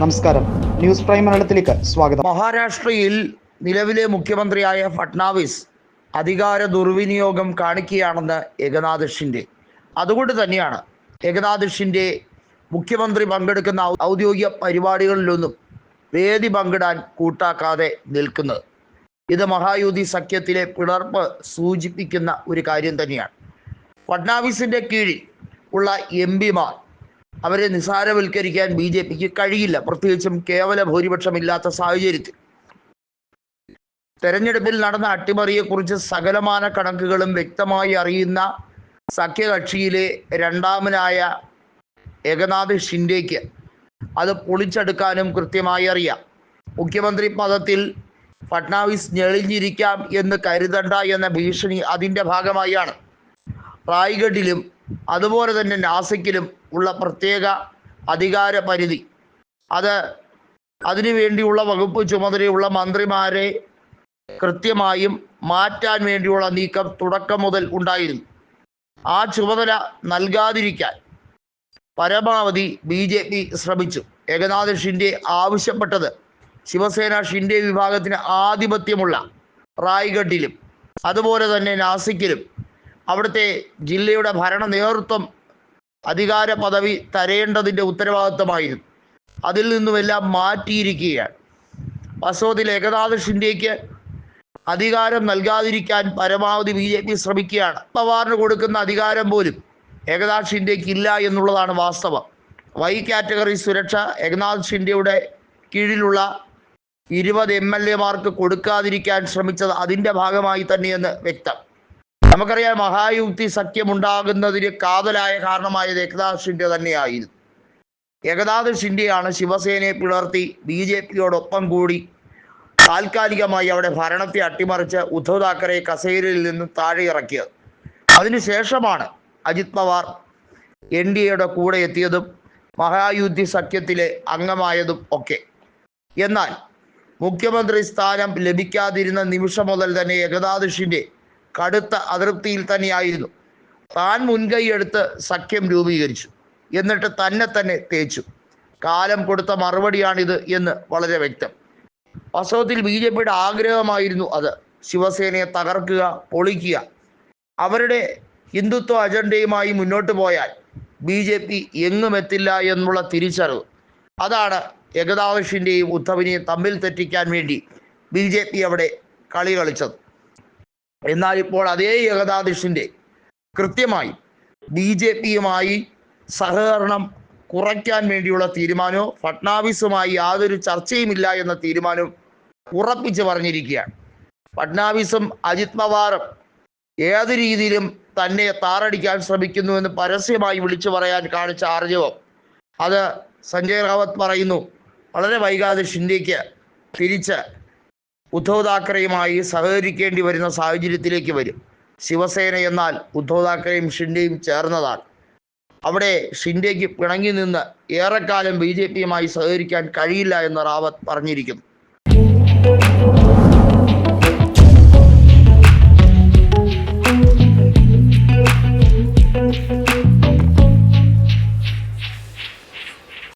നമസ്കാരം. News prime മലയാളത്തിലേക്ക് സ്വാഗതം. മഹാരാഷ്ട്രയിൽ നിലവിലെ മുഖ്യമന്ത്രിയായ ഫട്നാവിസ് അധികാര ദുർവിനിയോഗം കാണിക്കുകയാണെന്ന് ഏകനാഥ് ഷിൻഡെ അതുകൊണ്ട് തന്നെയാണ് ഏകനാഥ് ഷിൻഡെ മുഖ്യമന്ത്രി പങ്കെടുക്കുന്ന ഔദ്യോഗിക പരിപാടികളിലൊന്നും വേദി പങ്കിടാൻ കൂട്ടാക്കാതെ നിൽക്കുന്നത്. ഇത് മഹായുതി സഖ്യത്തിലെ പിളർപ്പ് സൂചിപ്പിക്കുന്ന ഒരു കാര്യം തന്നെയാണ്. ഫട്നാവിസിന്റെ കീഴിൽ ഉള്ള എം പിമാർ അവരെ നിസാരവൽക്കരിക്കാൻ ബി ജെ പിക്ക് കഴിയില്ല. പ്രത്യേകിച്ചും കേവല ഭൂരിപക്ഷമില്ലാത്ത സാഹചര്യത്തിൽ. തെരഞ്ഞെടുപ്പിൽ നടന്ന അട്ടിമറിയെക്കുറിച്ച് സകലമാന കണക്കുകളും വ്യക്തമായി അറിയുന്ന സഖ്യകക്ഷിയിലെ രണ്ടാമനായ ഏകനാഥ് ഷിൻഡേക്ക് അത് പൊളിച്ചെടുക്കാനും കൃത്യമായി അറിയാം. മുഖ്യമന്ത്രി പദത്തിൽ ഫട്നാവിസ് ഞെളിഞ്ഞിരിക്കാം എന്ന് കരുതണ്ട എന്ന ഭീഷണി അതിന്റെ ഭാഗമായാണ്. റായ്ഗഡിലും അതുപോലെ തന്നെ നാസിക്കിലും ഉള്ള പ്രത്യേക അധികാര പരിധി. അത് അതിനു വേണ്ടിയുള്ള വകുപ്പ് ചുമതലയുള്ള മന്ത്രിമാരെ കൃത്യമായും മാറ്റാൻ വേണ്ടിയുള്ള നീക്കം തുടക്കം മുതൽ ഉണ്ടായിരുന്നു. ആ ചുമതല നൽകാതിരിക്കാൻ പരമാവധി ബി ജെ പി ശ്രമിച്ചു. ഏകനാഥ് ഷിൻഡെ ആവശ്യപ്പെട്ടത് ശിവസേന ഷിൻഡെ വിഭാഗത്തിന് ആധിപത്യമുള്ള റായ്ഗഡിലും അതുപോലെ തന്നെ നാസിക്കിലും അവിടുത്തെ ജില്ലയുടെ ഭരണ നേതൃത്വം അധികാര പദവി തരേണ്ടതിന്റെ ഉത്തരവാദിത്തമായിരുന്നു. അതിൽ നിന്നുമെല്ലാം മാറ്റിയിരിക്കുകയാണ്. വാസ്തവത്തിൽ ഏകനാഥ് ഷിൻഡേക്ക് അധികാരം നൽകാതിരിക്കാൻ പരമാവധി ബി ജെ പി ശ്രമിക്കുകയാണ്. പവാറിന് കൊടുക്കുന്ന അധികാരം പോലും ഏകനാഥ് ഷിൻഡേക്ക് ഇല്ല എന്നുള്ളതാണ് വാസ്തവം. വൈ കാറ്റഗറി സുരക്ഷ ഏകനാഥ് ഷിൻഡെയുടെ കീഴിലുള്ള ഇരുപത് എം എൽ എമാർക്ക് കൊടുക്കാതിരിക്കാൻ ശ്രമിച്ചത് അതിന്റെ ഭാഗമായി തന്നെയെന്ന് വ്യക്തം. നമുക്കറിയാം മഹായുക്തി സഖ്യമുണ്ടാകുന്നതിന് കാതലായ കാരണമായത് ഷിൻഡെ തന്നെയായിരുന്നു. ഷിൻഡെയാണ് ശിവസേനയെ പിളർത്തി ബി ജെ പിയോടൊപ്പം കൂടി താൽക്കാലികമായി അവിടെ ഭരണത്തെ അട്ടിമറിച്ച് ഉദ്ധവ് താക്കറെ കസേരയിൽ നിന്ന് താഴെ ഇറക്കിയത്. അതിനുശേഷമാണ് അജിത് പവാർ എൻ ഡി എയുടെ കൂടെ എത്തിയതും മഹായുദ്ധി സഖ്യത്തിലെ അംഗമായതും ഒക്കെ. എന്നാൽ മുഖ്യമന്ത്രി സ്ഥാനം ലഭിക്കാതിരുന്ന നിമിഷം മുതൽ തന്നെ ഷിൻഡെ കടുത്ത അതൃപ്തിയിൽ തന്നെയായിരുന്നു. താൻ മുൻകൈയെടുത്ത് സഖ്യം രൂപീകരിച്ചു. എന്നിട്ട് തന്നെ തന്നെ തേച്ചു. കാലം കൊടുത്ത മറുപടിയാണിത് എന്ന് വളരെ വ്യക്തം. വാസ്തവത്തിൽ ബി ജെ പിയുടെ ആഗ്രഹമായിരുന്നു അത്. ശിവസേനയെ തകർക്കുക പൊളിക്കുക. അവരുടെ ഹിന്ദുത്വ അജണ്ടയുമായി മുന്നോട്ട് പോയാൽ ബി ജെ പി എങ്ങും എത്തില്ല എന്നുള്ള തിരിച്ചറിവ്. അതാണ് ഏകദാവശിന്റെയും ഉദ്ധവിനെയും തമ്മിൽ തെറ്റിക്കാൻ വേണ്ടി ബി ജെ പി അവിടെ കളി കളിച്ചത്. എന്നാൽ ഇപ്പോൾ അതേ ഏകതാദിഷിന്റെ കൃത്യമായി ബി ജെ പിയുമായി സഹകരണം കുറയ്ക്കാൻ വേണ്ടിയുള്ള തീരുമാനവും ഫട്നാവിസുമായി യാതൊരു ചർച്ചയുമില്ല എന്ന തീരുമാനവും ഉറപ്പിച്ച് പറഞ്ഞിരിക്കുകയാണ്. ഫട്നാവിസും അജിത് പവാറും ഏത് രീതിയിലും തന്നെ താറടിക്കാൻ ശ്രമിക്കുന്നുവെന്ന് പരസ്യമായി വിളിച്ചു പറയാൻ കാണിച്ച ആർജവം. അത് സഞ്ജയ് റാവത്ത് പറയുന്നു വളരെ വൈകാതെ ഷിൻഡേക്ക് തിരിച്ച് ഉദ്ധവ് താക്കറെയുമായി സഹകരിക്കേണ്ടി വരുന്ന സാഹചര്യത്തിലേക്ക് വരും. ശിവസേന എന്നാൽ ഉദ്ധവ് താക്കറെയും ഷിൻഡെയും ചേർന്നതാണ്. അവിടെ ഷിൻഡേക്ക് പിണങ്ങി നിന്ന് ഏറെക്കാലം ബി ജെ പിയുമായി സഹകരിക്കാൻ കഴിയില്ല എന്ന് റാവത്ത് പറഞ്ഞിരിക്കുന്നു.